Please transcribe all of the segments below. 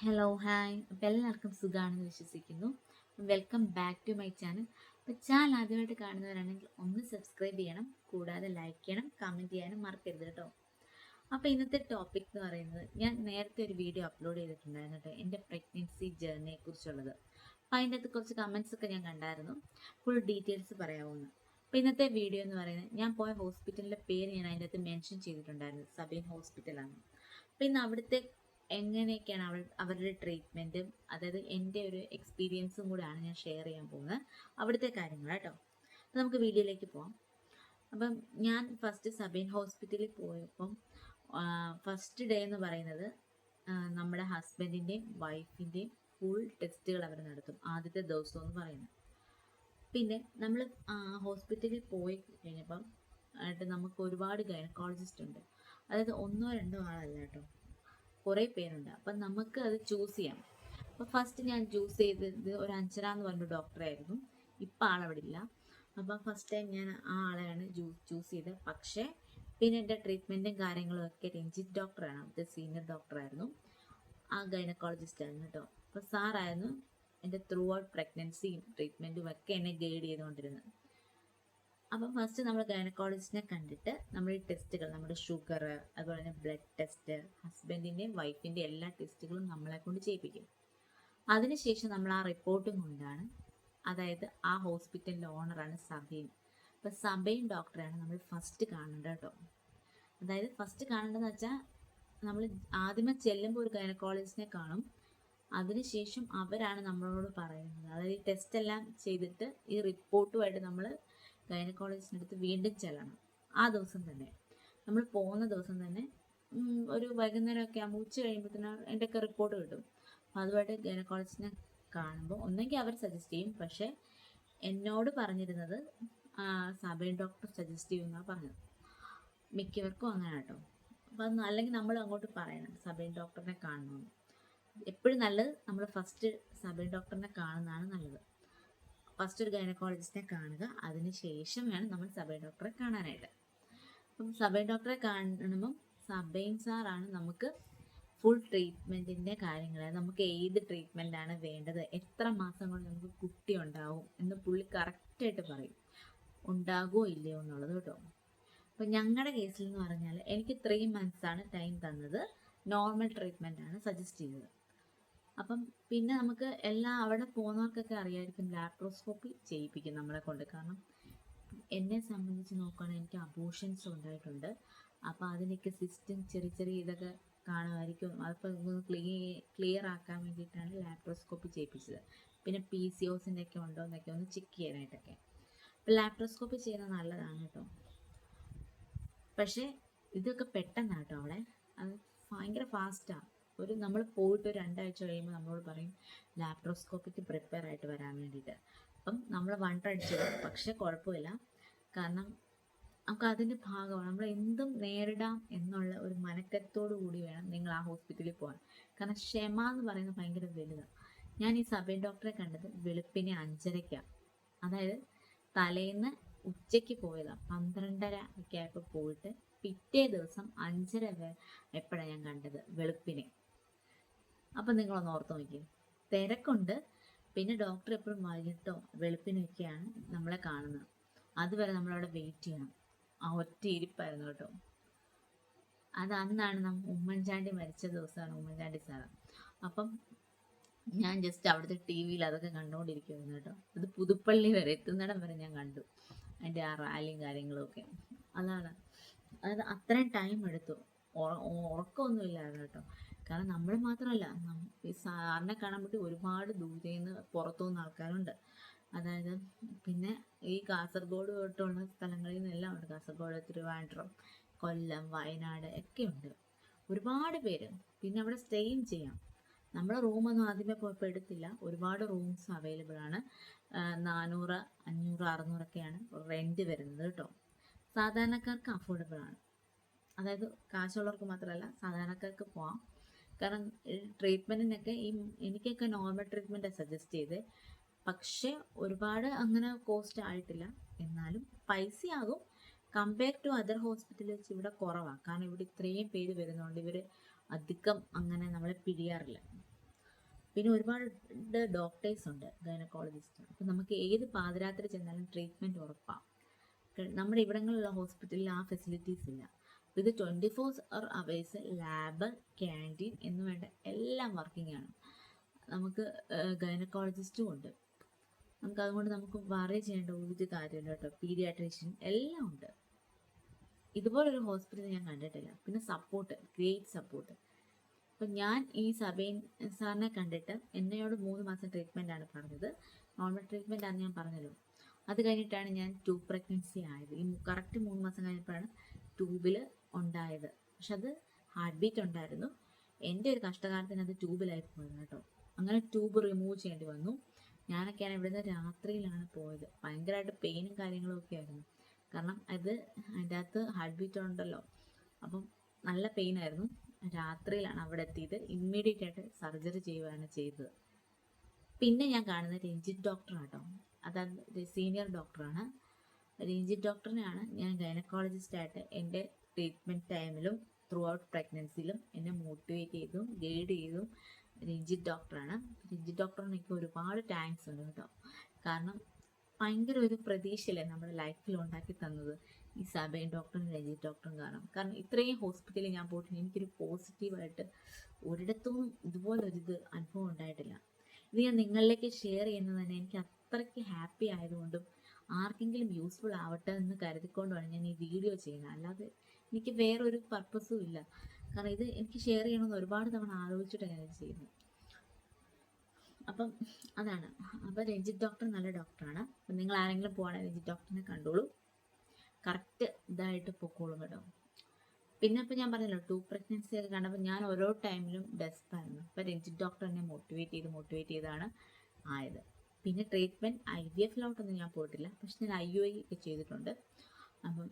Hello hi അപ്പോൾ എല്ലാവർക്കും സുഖമാണെന്ന് വിശ്വസിക്കുന്നു. Welcome back to my channel അപ്പോൾ ചാനൽ ആദ്യമായിട്ട് കാണുന്നവരാണെങ്കിൽ ഒന്ന് സബ്സ്ക്രൈബ് ചെയ്യണം. കൂടാതെ ലൈക്ക് ചെയ്യണം കമന്റ് ചെയ്യാനും മറക്കരുത് കേട്ടോ. അപ്പോൾ ഇന്നത്തെ ടോപ്പിക് എന്ന് പറയുന്നത് ഞാൻ നേരത്തെ ഒരു വീഡിയോ അപ്ലോഡ് ചെയ്തിട്ടുണ്ടായിരുന്നു കേട്ടോ. എന്റെ പ്രഗ്നൻസി ജേർണിയെ കുറിച്ചുള്ളത്. അപ്പോൾ അതിന്റെ അകത്ത് കുറച്ച് കമൻസ് ഒക്കെ ഞാൻ കണ്ടായിരുന്നു. ഫുൾ ഡീറ്റെയിൽസ് പറയാവുന്നു. അപ്പോൾ ഇന്നത്തെ വീഡിയോ എന്ന് പറയുന്നത് ഞാൻ പോയ ഹോസ്പിറ്റലിന്റെ പേര് ഞാൻ അതിന്റെ അകത്ത് മെൻഷൻ ചെയ്തിട്ടുണ്ടായിരുന്നു. സബീൻ ഹോസ്പിറ്റലാണ് അപ്പോൾ ഇന്ന് അവിടുത്തെ എങ്ങനെയൊക്കെയാണ് അവൾ അവരുടെ ട്രീറ്റ്മെന്റും അതായത് എന്റെ ഒരു എക്സ്പീരിയൻസും കൂടെയാണ് ഞാൻ ഷെയർ ചെയ്യാൻ പോകുന്നത്. അവിടുത്തെ കാര്യങ്ങൾ കേട്ടോ. അപ്പോൾ നമുക്ക് വീഡിയോയിലേക്ക് പോവാം. അപ്പം ഞാൻ ഫസ്റ്റ് സബീൻ ഹോസ്പിറ്റലിൽ പോയപ്പം ഫസ്റ്റ് ഡേ എന്ന് പറയുന്നത് നമ്മുടെ ഹസ്ബൻഡിന്റെയും വൈഫിന്റെയും ഫുൾ ടെസ്റ്റുകൾ അവർ നടത്തും ആദ്യത്തെ ദിവസം എന്ന് പറയുന്നത്. പിന്നെ നമ്മൾ ഹോസ്പിറ്റലിൽ പോയി കഴിഞ്ഞപ്പം ആയിട്ട് നമുക്ക് ഒരുപാട് ഗൈനക്കോളജിസ്റ്റ് ഉണ്ട്. അതായത് ഒന്നോ രണ്ടോ ആളല്ല കേട്ടോ. കുറേ പേരുണ്ട്. അപ്പം നമുക്ക് അത് ചൂസ് ചെയ്യാം. അപ്പോൾ ഫസ്റ്റ് ഞാൻ ചൂസ് ചെയ്തത് ഒരു അഞ്ചര എന്ന് പറഞ്ഞ ഡോക്ടറായിരുന്നു ഇപ്പം ആളവിടെ ഇല്ല അപ്പം ഫസ്റ്റ് ടൈം ഞാൻ ആ ആളെയാണ് ചൂസ് ചെയ്തത് പക്ഷേ പിന്നെ എന്റെ ട്രീറ്റ്മെന്റും കാര്യങ്ങളും ഒക്കെ രഞ്ജിത്ത് ഡോക്ടറാണ് അവിടുത്തെ സീനിയർ ഡോക്ടറായിരുന്നു ആ ഗൈനക്കോളജിസ്റ്റ് ആയിരുന്നു കേട്ടോ. അപ്പോൾ സാറായിരുന്നു എന്റെ ത്രൂ ഔട്ട് പ്രഗ്നൻസിയും ട്രീറ്റ്മെന്റും ഒക്കെ എന്നെ ഗൈഡ് ചെയ്തുകൊണ്ടിരുന്നത്. അപ്പം ഫസ്റ്റ് നമ്മൾ ഗൈനക്കോളജിസ്റ്റിനെ കണ്ടിട്ട് നമ്മൾ ഈ ടെസ്റ്റുകൾ നമ്മുടെ ഷുഗർ അതുപോലെ തന്നെ ബ്ലഡ് ടെസ്റ്റ് ഹസ്ബൻഡിന്റെയും വൈഫിന്റെയും എല്ലാ ടെസ്റ്റുകളും നമ്മളെ കൊണ്ട് ചെയ്യിപ്പിക്കും. അതിനുശേഷം നമ്മൾ ആ റിപ്പോർട്ടും കൊണ്ടാണ് അതായത് ആ ഹോസ്പിറ്റലിന്റെ ഓണറാണ് സബീൻ. അപ്പോൾ സബൈൻ ഡോക്ടറാണ് നമ്മൾ ഫസ്റ്റ് കാണേണ്ടത് കേട്ടോ. അതായത് ഫസ്റ്റ് കാണേണ്ടതെന്ന് വെച്ചാൽ നമ്മൾ ആദ്യമേ ചെല്ലുമ്പോൾ ഒരു ഗൈനക്കോളജിസ്റ്റിനെ കാണും. അതിനുശേഷം അവരാണ് നമ്മളോട് പറയുന്നത്. അതായത് ഈ ടെസ്റ്റ് എല്ലാം ചെയ്തിട്ട് ഈ റിപ്പോർട്ടുമായിട്ട് നമ്മൾ ഗൈനക്കോളജിസ്റ്റിന്റെ അടുത്ത് വീണ്ടും ചെല്ലണം. ആ ദിവസം തന്നെ. നമ്മൾ പോകുന്ന ദിവസം തന്നെ ഒരു വൈകുന്നേരമൊക്കെ ആകുമ്പോൾ ഉച്ച കഴിയുമ്പോഴത്തേനും എന്റെയൊക്കെ റിപ്പോർട്ട് കിട്ടും. അപ്പോൾ അതുമായിട്ട് ഗൈനക്കോളജിസ്റ്റിനെ കാണുമ്പോൾ ഒന്നെങ്കിൽ അവർ സജസ്റ്റ് ചെയ്യും. പക്ഷേ എന്നോട് പറഞ്ഞിരുന്നത് സബൈൻ ഡോക്ടർ സജസ്റ്റ് ചെയ്യുമെന്നാണ് പറഞ്ഞത്. മിക്കവർക്കും അങ്ങനെ കേട്ടോ അപ്പം അല്ലെങ്കിൽ നമ്മൾ അങ്ങോട്ട് പറയണം സബൈൻ ഡോക്ടറിനെ കാണണമെന്ന് എപ്പോഴും നല്ലത് നമ്മൾ ഫസ്റ്റ് സബൈൻ ഡോക്ടറിനെ കാണുന്നതാണ് നല്ലത്. ഫസ്റ്റ് ഒരു ഗൈനക്കോളജിസ്റ്റിനെ കാണുക. അതിന് ശേഷം വേണം നമ്മൾ സബൈൻ ഡോക്ടറെ കാണാനായിട്ട്. അപ്പം സബൈൻ ഡോക്ടറെ കാണുമ്പം സബൈൻ സാറാണ് നമുക്ക് ഫുൾ ട്രീറ്റ്മെന്റിന്റെ കാര്യങ്ങൾ. നമുക്ക് ഏത് ട്രീറ്റ്മെന്റാണ് വേണ്ടത്? എത്ര മാസം കൊണ്ട് നമുക്ക് കുട്ടി ഉണ്ടാവും എന്ന് പുള്ളി കറക്റ്റായിട്ട് പറയും. ഉണ്ടാകുമോ ഇല്ലയോ എന്നുള്ളത് കേട്ടോ. അപ്പം ഞങ്ങളുടെ കേസിൽ എന്ന് പറഞ്ഞാൽ എനിക്ക് ത്രീ മന്ത്സാണ് ടൈം തന്നത്. നോർമൽ ട്രീറ്റ്മെന്റ് ആണ് സജസ്റ്റ് ചെയ്തത്. അപ്പം പിന്നെ നമുക്ക് എല്ലാ അവിടെ പോകുന്നവർക്കൊക്കെ അറിയായിരിക്കും ലാപ്രോസ്കോപ്പി ചെയ്യിപ്പിക്കും നമ്മളെ കൊണ്ട്. കാരണം എന്നെ സംബന്ധിച്ച് നോക്കുകയാണെങ്കിൽ എനിക്ക് അബോഷൻസ് ഉണ്ടായിട്ടുണ്ട്. അപ്പോൾ അതിനൊക്കെ സിസ്റ്റം ചെറിയ ചെറിയ ഇതൊക്കെ കാണുമായിരിക്കും. അതിപ്പോൾ ക്ലിയർ ക്ലിയർ ആക്കാൻ വേണ്ടിയിട്ടാണ് ലാപ്രോസ്കോപ്പി ചെയ്യിപ്പിച്ചത്. പിന്നെ പി സി ഒസിന്റെ ഒക്കെ ഉണ്ടോ എന്നൊക്കെ ഒന്ന് ചെക്ക് ചെയ്യാനായിട്ടൊക്കെ. അപ്പം ലാപ്രോസ്കോപ്പി ചെയ്യുന്നത് നല്ലതാണ് കേട്ടോ. പക്ഷേ ഇതൊക്കെ പെട്ടെന്നാണ് കേട്ടോ അവിടെ. അത് ഭയങ്കര ഫാസ്റ്റാണ് ഒരു നമ്മൾ പോയിട്ട് ഒരു രണ്ടാഴ്ച കഴിയുമ്പോൾ നമ്മളോട് പറയും ലാപ്രോസ്കോപ്പിക്ക് പ്രിപ്പയർ ആയിട്ട് വരാൻ വേണ്ടിയിട്ട് അപ്പം നമ്മൾ വണ്ടടിച്ചു പക്ഷെ കുഴപ്പമില്ല. കാരണം നമുക്ക് അതിന്റെ ഭാഗമാണ്. നമ്മൾ എന്തും നേരിടാം എന്നുള്ള ഒരു മനക്കത്തോടു കൂടി വേണം നിങ്ങൾ ആ ഹോസ്പിറ്റലിൽ പോകാൻ. കാരണം ക്ഷമ എന്ന് പറയുന്നത് ഭയങ്കര വലുതാണ് ഞാൻ ഈ സബൈൻ ഡോക്ടറെ കണ്ടത് വെളുപ്പിനെ അഞ്ചരയ്ക്കാണ് അതായത് തലേന്ന് ഉച്ചയ്ക്ക് പോയതാണ് പന്ത്രണ്ടര ഒക്കെ ആയപ്പോൾ പോയിട്ട് പിറ്റേ ദിവസം അഞ്ചര എപ്പോഴാണ് ഞാൻ കണ്ടത്? വെളുപ്പിനെ. അപ്പം നിങ്ങളൊന്ന് ഓർത്ത് നോക്കി തിരക്കുണ്ട്. പിന്നെ ഡോക്ടർ എപ്പോഴും വൈകിട്ടോ വെളുപ്പിനൊക്കെയാണ് നമ്മളെ കാണുന്നത്. അതുവരെ നമ്മളവിടെ വെയിറ്റ് ചെയ്യണം. ആ ഒറ്റ ഇരിപ്പായിരുന്നു കേട്ടോ. അത് അന്നാണ് നം ഉമ്മൻചാണ്ടി മരിച്ച ദിവസമാണ് ഉമ്മൻചാണ്ടി സാറ്. അപ്പം ഞാൻ ജസ്റ്റ് അവിടുത്തെ ടി വിയിൽ അതൊക്കെ കണ്ടുകൊണ്ടിരിക്കുമായിരുന്നു കേട്ടോ. അത് പുതുപ്പള്ളി വരെ എത്തുന്നിടം വരെ ഞാൻ കണ്ടു. അതിന്റെ ആ റാലിയും കാര്യങ്ങളും ഒക്കെ. അതാണ്. അത് അത്രയും ടൈം എടുത്തു. ഉറക്കമൊന്നുമില്ലായിരുന്നു കേട്ടോ. കാരണം നമ്മൾ മാത്രമല്ല ഈ സാറിനെ കാണാൻ വേണ്ടി ഒരുപാട് ദൂരെ നിന്ന് പുറത്തുനിന്ന് ആൾക്കാരുണ്ട്. അതായത് പിന്നെ ഈ കാസർഗോഡ് തൊട്ടുള്ള സ്ഥലങ്ങളിൽ നിന്നെല്ലാം ഉണ്ട്. കാസർഗോഡ് തിരുവാൻഡ്രം കൊല്ലം വയനാട് ഒക്കെ ഉണ്ട്. ഒരുപാട് പേര്. പിന്നെ അവിടെ സ്റ്റേയും ചെയ്യാം. നമ്മുടെ റൂമൊന്നും ആദ്യമേ പോയപ്പോൾ എടുത്തില്ല. ഒരുപാട് റൂംസ് അവൈലബിൾ ആണ്. നാനൂറ് അഞ്ഞൂറ് അറുന്നൂറൊക്കെയാണ് റെന്റ് വരുന്നത് കേട്ടോ. സാധാരണക്കാർക്ക് അഫോർഡബിൾ ആണ്. അതായത് കാശുള്ളവർക്ക് മാത്രമല്ല സാധാരണക്കാർക്ക് പോവാം. കാരണം ട്രീറ്റ്മെന്റിനൊക്കെ ഈ എനിക്കൊക്കെ നോർമൽ ട്രീറ്റ്മെന്റാണ് സജസ്റ്റ് ചെയ്തത് പക്ഷേ ഒരുപാട് അങ്ങനെ കോസ്റ്റ് ആയിട്ടില്ല. എന്നാലും പൈസയാകും. കമ്പയർ ടു അതർ ഹോസ്പിറ്റൽ വെച്ച് ഇവിടെ കുറവാണ് കാരണം ഇവിടെ ഇത്രയും പേര് വരുന്നതുകൊണ്ട് ഇവർ അധികം അങ്ങനെ നമ്മളെ പിരിയാറില്ല പിന്നെ ഒരുപാട് ഡോക്ടേഴ്സ് ഉണ്ട് ഗൈനക്കോളജിസ്റ്റ് അപ്പം നമുക്ക് ഏത് പാതിരാത്രി ചെന്നാലും ട്രീറ്റ്മെന്റ് ഉറപ്പാണ് നമ്മുടെ ഇവിടങ്ങളിലുള്ള ഹോസ്പിറ്റലിൽ ആ ഫെസിലിറ്റീസ് ഇല്ല. ഇത് twenty four hours lab canteen എന്ന് വേണ്ട എല്ലാം വർക്കിംഗ് ആണ്. നമുക്ക് ഗൈനക്കോളജിസ്റ്റും ഉണ്ട്. നമുക്ക് അതുകൊണ്ട് നമുക്ക് വറി ചെയ്യേണ്ട ഒരു കാര്യമില്ല കേട്ടോ. പീഡിയാട്രീഷ്യൻ എല്ലാം ഉണ്ട്. ഇതുപോലൊരു ഹോസ്പിറ്റൽ ഞാൻ കണ്ടിട്ടില്ല. പിന്നെ സപ്പോർട്ട് ഗ്രേറ്റ് സപ്പോർട്ട് അപ്പം ഞാൻ ഈ സബൈൻ സാറിനെ കണ്ടിട്ട് എന്നോട് മൂന്ന് മാസം ട്രീറ്റ്മെന്റ് ആണ് പറഞ്ഞത്. നോർമൽ ട്രീറ്റ്മെന്റ് ആണ് ഞാൻ പറഞ്ഞല്ലോ. അത് കഴിഞ്ഞിട്ടാണ് ഞാൻ ട്യൂബ് പ്രഗ്നൻസി ആയത്. ഈ കറക്റ്റ് മൂന്ന് മാസം കഴിഞ്ഞപ്പോഴാണ് ട്യൂബിൽ ഉണ്ടായത്. പക്ഷെ അത് ഹാർട്ട് ബീറ്റ് ഉണ്ടായിരുന്നു. എന്റെ ഒരു കഷ്ടകാലത്തിന് അത് ട്യൂബിലായി പോയത് കേട്ടോ. അങ്ങനെ ട്യൂബ് റിമൂവ് ചെയ്യേണ്ടി വന്നു. ഞാനൊക്കെയാണ് ഇവിടുന്ന് രാത്രിയിലാണ് പോയത്. ഭയങ്കരമായിട്ട് പെയിനും കാര്യങ്ങളും ഒക്കെ ആയിരുന്നു. കാരണം അത് അതിന്റെ അകത്ത് ഹാർട്ട് ബീറ്റ് ഉണ്ടല്ലോ. അപ്പം നല്ല പെയിൻ ആയിരുന്നു. രാത്രിയിലാണ് അവിടെ എത്തിയത്. ഇമ്മീഡിയറ്റ് ആയിട്ട് സർജറി ചെയ്യുകയാണ് ചെയ്തത്. പിന്നെ ഞാൻ കാണുന്നത് രഞ്ജിത്ത് ഡോക്ടറാണ് കേട്ടോ. അതായത് സീനിയർ ഡോക്ടറാണ് രഞ്ജിത്ത് ഡോക്ടറിനെയാണ് ഞാൻ ഗൈനക്കോളജിസ്റ്റ് ഗൈനക്കോളജിസ്റ്റായിട്ട് എന്റെ ട്രീറ്റ്മെന്റ് ടൈമിലും ത്രൂ ഔട്ട് പ്രഗ്നൻസിയിലും എന്നെ മോട്ടിവേറ്റ് ചെയ്തും ഗൈഡ് ചെയ്തും രഞ്ജിത്ത് ഡോക്ടറാണ്. രഞ്ജിത്ത് ഡോക്ടറിന് എനിക്ക് ഒരുപാട് താങ്ക്സ് ഉണ്ട് കേട്ടോ. കാരണം ഭയങ്കര ഒരു പ്രതീക്ഷയല്ലേ നമ്മുടെ ലൈഫിൽ ഉണ്ടാക്കി തന്നത് ഈ സബൈൻ ഡോക്ടറും രഞ്ജിത്ത് ഡോക്ടറും കാരണം. കാരണം ഇത്രയും ഹോസ്പിറ്റലിൽ ഞാൻ പോയിട്ട് എനിക്കൊരു പോസിറ്റീവായിട്ട് ഒരിടത്തും ഇതുപോലൊരിത് അനുഭവം ഉണ്ടായിട്ടില്ല. ഇത് ഞാൻ നിങ്ങളിലേക്ക് ഷെയർ ചെയ്യുന്നത് തന്നെ എനിക്ക് അത്രയ്ക്ക് ഹാപ്പി ആയതുകൊണ്ടും ആർക്കെങ്കിലും യൂസ്ഫുൾ ആവട്ടെ എന്ന് കരുതിക്കൊണ്ടാണ് ഞാൻ ഈ വീഡിയോ ചെയ്യുന്നത്. അല്ലാതെ എനിക്ക് വേറൊരു പർപ്പസും ഇല്ല. കാരണം ഇത് എനിക്ക് ഷെയർ ചെയ്യണമെന്ന് ഒരുപാട് തവണ ആലോചിച്ചിട്ടാണ് ഞാൻ ചെയ്യുന്നത്. അപ്പം അതാണ്. അപ്പം രഞ്ജിത്ത് ഡോക്ടർ നല്ല ഡോക്ടറാണ് അപ്പം നിങ്ങൾ ആരെങ്കിലും പോവാണെങ്കിൽ രഞ്ജിത്ത് ഡോക്ടറിനെ കണ്ടോളൂ. കറക്റ്റ് ഇതായിട്ട് പൊക്കോളും കേട്ടോ. പിന്നെ ഇപ്പം ഞാൻ പറഞ്ഞല്ലോ ടു പ്രഗ്നൻസി ഒക്കെ കണ്ടപ്പോൾ ഞാൻ ഓരോ ടൈമിലും ഡെസ്പായിരുന്നു അപ്പം രഞ്ജിത്ത് ഡോക്ടർ എന്നെ മോട്ടിവേറ്റ് ചെയ്ത് മോട്ടിവേറ്റ് ചെയ്താണ് ആയത്. പിന്നെ ട്രീറ്റ്മെന്റ് ഐ വി എഫിലോട്ടൊന്നും ഞാൻ പോയിട്ടില്ല. പക്ഷെ ഞാൻ ഐ യു ഐ ഒക്കെ ചെയ്തിട്ടുണ്ട്. അപ്പം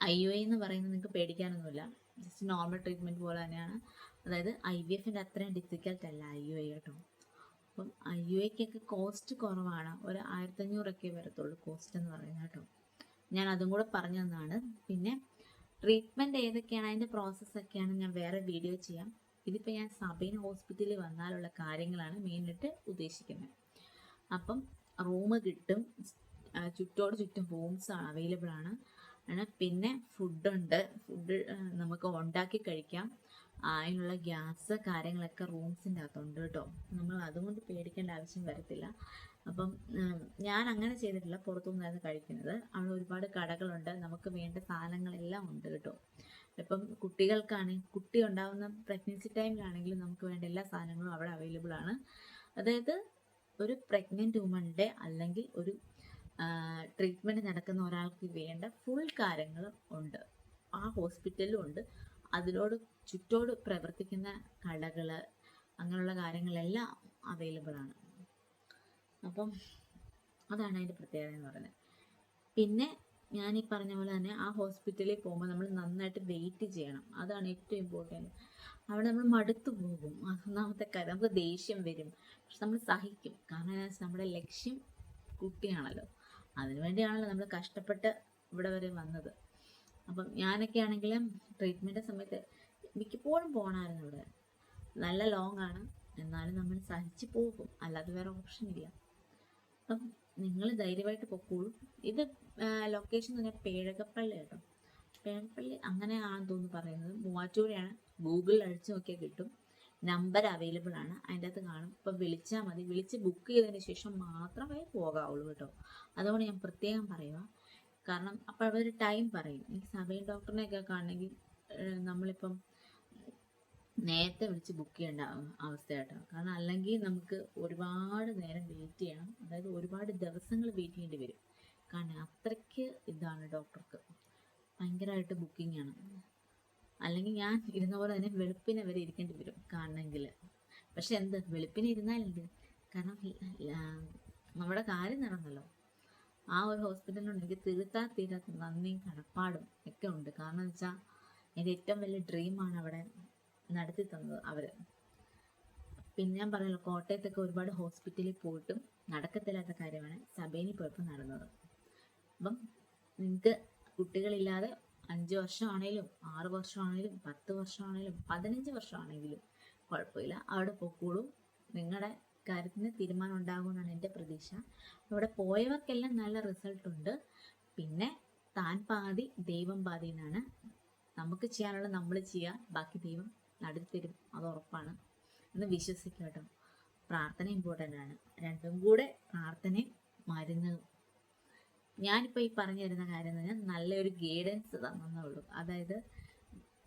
ഐ യു ഐ എന്ന് പറയുന്നത് നിങ്ങൾക്ക് പേടിക്കാനൊന്നുമില്ല. ജസ്റ്റ് നോർമൽ ട്രീറ്റ്മെന്റ് പോലെ തന്നെയാണ്. അതായത് ഐ വി എഫിന്റെ അത്രയും ഡിഫിക്കൽട്ട് അല്ല ഐ യു ഐ കേട്ടോ. അപ്പം ഐ യു ഐക്കൊക്കെ കോസ്റ്റ് കുറവാണ്. ഒരു ആയിരത്തഞ്ഞൂറൊക്കെ വരത്തുള്ളൂ കോസ്റ്റ് എന്ന് പറയുന്നത് കേട്ടോ. ഞാൻ അതും കൂടെ പറഞ്ഞു തന്നാണ് പിന്നെ ട്രീറ്റ്മെന്റ് ഏതൊക്കെയാണ്? അതിന്റെ പ്രോസസ്സൊക്കെയാണ് ഞാൻ വേറെ വീഡിയോ ചെയ്യാം. ഇതിപ്പോൾ ഞാൻ സബൈൻ ഹോസ്പിറ്റലിൽ വന്നാലുള്ള കാര്യങ്ങളാണ് മെയിനായിട്ട് ഉദ്ദേശിക്കുന്നത്. അപ്പം റൂം കിട്ടും. ചുറ്റോട് ചുറ്റും റൂംസ് അവൈലബിൾ ആണ്. പിന്നെ ഫുഡുണ്ട് ഫുഡ് നമുക്ക് ഉണ്ടാക്കി കഴിക്കാം. അതിനുള്ള ഗ്യാസ് കാര്യങ്ങളൊക്കെ റൂംസിന്റെ അകത്തുണ്ട് കേട്ടോ. നമ്മൾ അതുകൊണ്ട് പേടിക്കേണ്ട ആവശ്യം വരത്തില്ല. അപ്പം ഞാൻ അങ്ങനെ ചെയ്തിട്ടില്ല. പുറത്തുനിന്നായിരുന്നു കഴിക്കുന്നത്. അവിടെ ഒരുപാട് കടകളുണ്ട്. നമുക്ക് വേണ്ട സാധനങ്ങളെല്ലാം ഉണ്ട് കേട്ടോ. ഇപ്പം കുട്ടികൾക്കാണെങ്കിൽ കുട്ടി ഉണ്ടാകുന്ന പ്രഗ്നൻസി ടൈമിലാണെങ്കിലും നമുക്ക് വേണ്ട എല്ലാ സാധനങ്ങളും അവിടെ അവൈലബിൾ ആണ്. അതായത് ഒരു പ്രഗ്നന്റ് വുമണിന്റെ അല്ലെങ്കിൽ ഒരു ട്രീറ്റ്മെന്റ് നടക്കുന്ന ഒരാൾക്ക് വേണ്ട ഫുൾ കാര്യങ്ങളും ഉണ്ട്. ആ ഹോസ്പിറ്റലിലും ഉണ്ട്. അതിനോട് ചുറ്റോട് പ്രവർത്തിക്കുന്ന കടകൾ അങ്ങനെയുള്ള കാര്യങ്ങളെല്ലാം അവൈലബിൾ ആണ്. അപ്പം അതാണ് അതിന്റെ പ്രത്യേകത എന്ന് പറയുന്നത്. പിന്നെ ഞാൻ ഈ പറഞ്ഞ പോലെ തന്നെ ആ ഹോസ്പിറ്റലിൽ പോകുമ്പോൾ നമ്മൾ നന്നായിട്ട് വെയിറ്റ് ചെയ്യണം. അതാണ് ഏറ്റവും ഇമ്പോർട്ടന്റ് അവിടെ നമ്മൾ മടുത്തു പോകും. ഒന്നാമത്തെ കാര്യം നമുക്ക് ദേഷ്യം വരും. പക്ഷെ നമ്മൾ സഹിക്കും. കാരണം നമ്മുടെ ലക്ഷ്യം കുട്ടിയാണല്ലോ. അതിനുവേണ്ടിയാണല്ലോ നമ്മൾ കഷ്ടപ്പെട്ട് ഇവിടെ വരെ വന്നത്. അപ്പം ഞാനൊക്കെ ആണെങ്കിലും ട്രീറ്റ്മെന്റ് സമയത്ത് മിക്കപ്പോഴും പോകണമായിരുന്നു ഇവിടെ. നല്ല ലോങ് ആണ്. എന്നാലും നമ്മൾ സഹിച്ച് പോകും. അല്ലാതെ വേറെ ഓപ്ഷൻ ഇല്ല. അപ്പം നിങ്ങൾ ധൈര്യമായിട്ട് പൊക്കോളൂ. ഇത് ലൊക്കേഷൻ പറഞ്ഞാൽ പേഴകപ്പള്ളി കേട്ടോ. പേഴകപ്പള്ളി അങ്ങനെയാണെന്ന് തോന്നുന്നു പറയുന്നത്. മൂവാറ്റുപുഴയാണ്. ഗൂഗിളിൽ അടിച്ചു നോക്കിയാൽ കിട്ടും. നമ്പർ അവൈലബിൾ ആണ്. അതിന്റെ അകത്ത് കാണും. ഇപ്പം വിളിച്ചാൽ മതി. വിളിച്ച് ബുക്ക് ചെയ്തതിന് ശേഷം മാത്രമേ പോകാവുള്ളൂ കേട്ടോ. അതുകൊണ്ട് ഞാൻ പ്രത്യേകം പറയുക കാരണം അപ്പോൾ അവരൊരു ടൈം പറയും. ഈ സമയം ഡോക്ടറിനെയൊക്കെ കാണണമെങ്കിൽ നമ്മളിപ്പം നേരത്തെ വിളിച്ച് ബുക്ക് ചെയ്യേണ്ട അവ- അവസ്ഥയാട്ടോ. കാരണം അല്ലെങ്കിൽ നമുക്ക് ഒരുപാട് നേരം വെയിറ്റ് ചെയ്യണം. അതായത് ഒരുപാട് ദിവസങ്ങൾ വെയിറ്റ് ചെയ്യേണ്ടി വരും. കാരണം അത്രയ്ക്ക് ഇതാണ് ഡോക്ടർക്ക് ഭയങ്കരമായിട്ട് ബുക്കിംഗ് ആണ്. അല്ലെങ്കിൽ ഞാൻ ഇരുന്ന പോലെ തന്നെ വെളുപ്പിനെ വരെ ഇരിക്കേണ്ടി വരും കാണണമെങ്കിൽ. പക്ഷെ എന്ത്? വെളുപ്പിനെ ഇരുന്നാലെന്ത് കാരണം നമ്മുടെ കാര്യം നടന്നല്ലോ. ആ ഒരു ഹോസ്പിറ്റലിലുണ്ട് എനിക്ക് തീർത്താ തീരാത്ത നന്ദിയും കടപ്പാടും ഒക്കെ ഉണ്ട്. കാരണം എന്ന് വെച്ചാൽ എന്റെ ഏറ്റവും വലിയ ഡ്രീമാണ് അവിടെ നടത്തി തന്നത് അവർ പിന്നെ ഞാൻ പറഞ്ഞല്ലോ കോട്ടയത്തൊക്കെ ഒരുപാട് ഹോസ്പിറ്റലിൽ പോയിട്ടും നടക്കത്തില്ലാത്ത കാര്യമാണ് സബേനി പോയപ്പോൾ നടന്നത്. അപ്പം നിങ്ങൾക്ക് കുട്ടികളില്ലാതെ അഞ്ച് വർഷമാണേലും ആറ് വർഷമാണേലും പത്ത് വർഷമാണേലും പതിനഞ്ച് വർഷമാണെങ്കിലും കുഴപ്പമില്ല. അവിടെ പൊക്കോളും. നിങ്ങളുടെ കാര്യത്തിന് തീരുമാനം ഉണ്ടാകുമെന്നാണ് എന്റെ പ്രതീക്ഷ. അവിടെ പോയവർക്കെല്ലാം നല്ല റിസൾട്ട് ഉണ്ട് പിന്നെ താൻ പാതി ദൈവം പാതി എന്നാണ് നമുക്ക് ചെയ്യാനുള്ള നമ്മൾ ചെയ്യുക. ബാക്കി ദൈവം നടത്തിത്തരും അത് ഉറപ്പാണ്. എന്ന് വിശ്വസിക്കട്ടോ. പ്രാർത്ഥന ഇമ്പോർട്ടന്റ് ആണ് രണ്ടും കൂടെ പ്രാർത്ഥനയും മരുന്ന് ഞാനിപ്പോൾ ഈ പറഞ്ഞു തരുന്ന കാര്യം തന്നെ നല്ലൊരു ഗൈഡൻസ് തന്നേ ഉള്ളൂ. അതായത്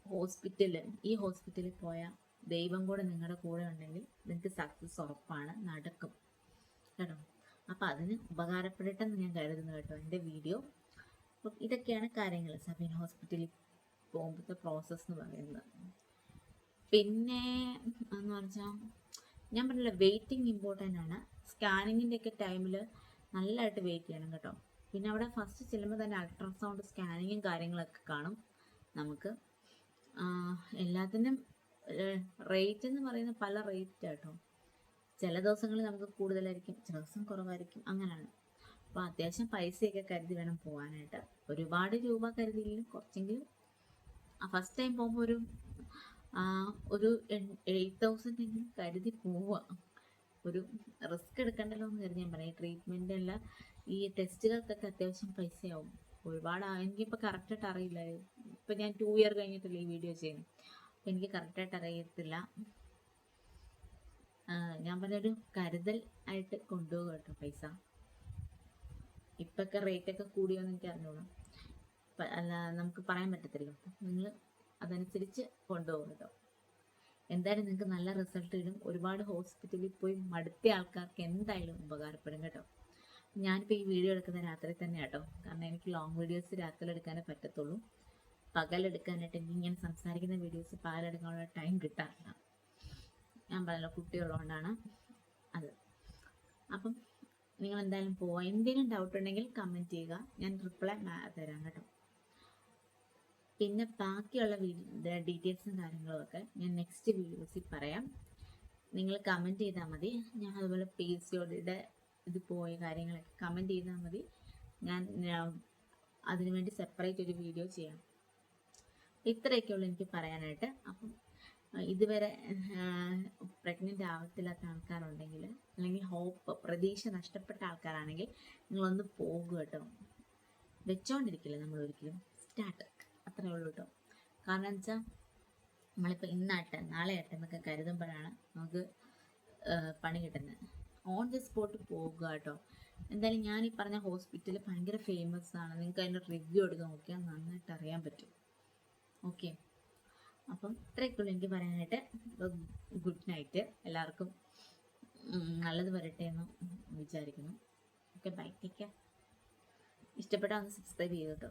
ഹോസ്പിറ്റലിൽ ഈ ഹോസ്പിറ്റലിൽ പോയാൽ ദൈവം കൂടെ നിങ്ങളുടെ കൂടെ ഉണ്ടെങ്കിൽ നിങ്ങൾക്ക് സക്സസ് ഉറപ്പാണ് നടക്കും. കേട്ടോ? അപ്പോൾ അതിന് ഉപകാരപ്പെടട്ടെന്ന് ഞാൻ കരുതുന്നു കേട്ടോ എന്റെ വീഡിയോ അപ്പം ഇതൊക്കെയാണ് കാര്യങ്ങൾ സബീൻ ഹോസ്പിറ്റലിൽ പോകുമ്പോഴത്തെ പ്രോസസ്സ് എന്ന് പറയുന്നത്. പിന്നെ എന്ന് പറഞ്ഞാൽ ഞാൻ പറഞ്ഞില്ല വെയിറ്റിംഗ് ഇമ്പോർട്ടന്റ് ആണ്. സ്കാനിങ്ങിന്റെ ഒക്കെ ടൈമിൽ നല്ലതായിട്ട് വെയിറ്റ് ചെയ്യണം കേട്ടോ. പിന്നെ അവിടെ ഫസ്റ്റ് ചെല്ലുമ്പോൾ തന്നെ അൾട്രാസൗണ്ട് സ്കാനിങ്ങും കാര്യങ്ങളൊക്കെ കാണും നമുക്ക്. എല്ലാത്തിനും റേറ്റ് എന്ന് പറയുന്ന പല റേറ്റ് കേട്ടോ ചില ദിവസങ്ങളിൽ നമുക്ക് കൂടുതലായിരിക്കും ചില ദിവസം കുറവായിരിക്കും അങ്ങനെയാണ്. അപ്പോൾ അത്യാവശ്യം പൈസയൊക്കെ കരുതി വേണം പോകാനായിട്ട് ഒരുപാട് രൂപ കരുതിയില്ലെങ്കിലും കുറച്ചെങ്കിലും ഫസ്റ്റ് ടൈം പോകുമ്പോൾ ഒരു ഒരു എയ്റ്റ് തൗസൻഡ് എങ്കിലും കരുതി പോവുക ഒരു റിസ്ക് എടുക്കണ്ടല്ലോ എന്ന് കരുതി ഞാൻ പറയാം ട്രീറ്റ്മെന്റ് അല്ല ഈ ടെസ്റ്റുകൾക്കൊക്കെ അത്യാവശ്യം പൈസയാവും. ഒരുപാട് ആ- എനിക്കിപ്പോൾ കറക്റ്റായിട്ട് അറിയില്ല. ഇപ്പം ഞാൻ ടു ഇയർ കഴിഞ്ഞിട്ടല്ലേ ഈ വീഡിയോ ചെയ്യുന്നത് അപ്പം എനിക്ക് കറക്റ്റായിട്ട് അറിയത്തില്ല. ഞാൻ പറഞ്ഞൊരു കരുതൽ ആയിട്ട് കൊണ്ടുപോകും കേട്ടോ പൈസ. ഇപ്പൊക്കെ റേറ്റ് ഒക്കെ കൂടിയോന്ന് എനിക്ക് അറിഞ്ഞോളൂ അല്ല നമുക്ക് പറയാൻ പറ്റത്തില്ല. നിങ്ങൾ അതനുസരിച്ച് കൊണ്ടുപോകും കേട്ടോ. എന്തായാലും നിങ്ങൾക്ക് നല്ല റിസൾട്ട് ഇടും ഒരുപാട് ഹോസ്പിറ്റലിൽ പോയി മടുത്ത ആൾക്കാർക്ക് എന്തായാലും ഉപകാരപ്പെടും കേട്ടോ. ഞാനിപ്പോൾ ഈ വീഡിയോ എടുക്കുന്ന രാത്രി തന്നെ കേട്ടോ കാരണം എനിക്ക് ലോങ് വീഡിയോസ് രാത്രി എടുക്കാനേ പറ്റത്തുള്ളൂ. പകലെടുക്കാനായിട്ട് എനിക്ക് ഇങ്ങനെ സംസാരിക്കുന്ന വീഡിയോസ് പകലെടുക്കാനുള്ള ടൈം കിട്ടാറില്ല. ഞാൻ പറഞ്ഞല്ലോ കുട്ടികളുള്ളതുകൊണ്ടാണ് അത്. അപ്പം നിങ്ങൾ എന്തായാലും പോവാ. എന്തെങ്കിലും ഡൗട്ട് ഉണ്ടെങ്കിൽ കമന്റ് ചെയ്യുക. ഞാൻ റിപ്ലൈ തരാം കേട്ടോ. പിന്നെ ബാക്കിയുള്ള ഡീറ്റെയിൽസും കാര്യങ്ങളുമൊക്കെ ഞാൻ നെക്സ്റ്റ് വീഡിയോസിൽ പറയാം. നിങ്ങൾ കമന്റ് ചെയ്താൽ മതി. ഞാൻ അതുപോലെ പി സി ഒടിയുടെ ഇത് പോയ കാര്യങ്ങളൊക്കെ കമന്റ് ചെയ്താൽ മതി. ഞാൻ അതിനുവേണ്ടി സെപ്പറേറ്റ് ഒരു വീഡിയോ ചെയ്യാം. ഇത്രയൊക്കെ ഉള്ളൂ എനിക്ക് പറയാനായിട്ട്. അപ്പം ഇതുവരെ പ്രഗ്നന്റ് ആവത്തില്ലാത്ത ആൾക്കാരുണ്ടെങ്കിൽ അല്ലെങ്കിൽ ഹോപ്പ് പ്രതീക്ഷ നഷ്ടപ്പെട്ട ആൾക്കാരാണെങ്കിൽ നിങ്ങളൊന്ന് പോകുക കേട്ടോ. വെച്ചോണ്ടിരിക്കില്ല നമ്മൾ ഒരിക്കലും സ്റ്റാർട്ട് അത്രേ ഉള്ളൂ കേട്ടോ കാരണം വെച്ചാൽ നമ്മളിപ്പോൾ ഇന്നാട്ടെ നാളെ ആട്ടെ എന്നൊക്കെ കരുതുമ്പോഴാണ് നമുക്ക് പണി കിട്ടുന്നത്. ഓൺ ദി സ്പോട്ട് പോകുക കേട്ടോ എന്തായാലും ഞാൻ ഈ പറഞ്ഞ ഹോസ്പിറ്റൽ ഭയങ്കര ഫേമസ് ആണ്. നിങ്ങൾക്ക് അതിന്റെ റിവ്യൂ എടുത്ത് നോക്കിയാൽ നന്നായിട്ട് അറിയാൻ പറ്റും. ഓക്കെ അപ്പം ഇത്രയൊക്കെയുള്ളൂ എനിക്ക് പറയാനായിട്ട്. ഗുഡ് നൈറ്റ് എല്ലാവർക്കും നല്ലത് വരട്ടെ എന്ന് വിചാരിക്കുന്നു. ഓക്കെ ബൈ ടേക്ക് കെയർ ഇഷ്ടപ്പെട്ടാൽ ഒന്ന് സബ്സ്ക്രൈബ് ചെയ്തു